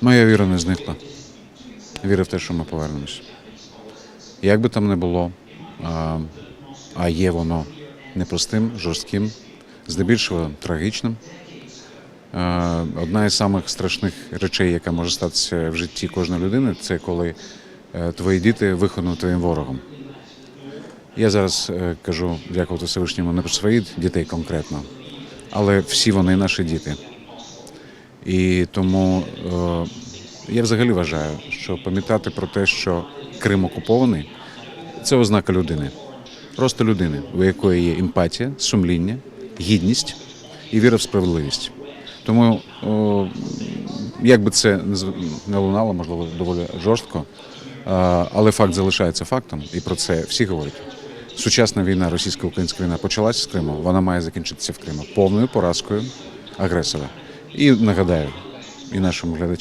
Моя віра не зникла. Віра в те, що ми повернемось. Як би там не було, а, а є воно непростим, жорстким, здебільшого трагічним. Е, Одна із самих страшних речей, яка може статися в житті кожної людини, це коли е, твої діти виховані твоїм ворогом. Я зараз е, кажу, дякувати Всевишньому, не про своїх дітей конкретно, але всі вони наші діти. І тому е, я взагалі вважаю, що пам'ятати про те, що Крим окупований, це ознака людини. Просто людини, у якої є емпатія, сумління, гідність і віра в справедливість. Тому, о, як би це не лунало, можливо, доволі жорстко, е, але факт залишається фактом, і про це всі говорять. Сучасна війна, російсько-українська війна почалася з Криму, вона має закінчитися в Криму повною поразкою агресора. І нагадаю і нашим глядачам.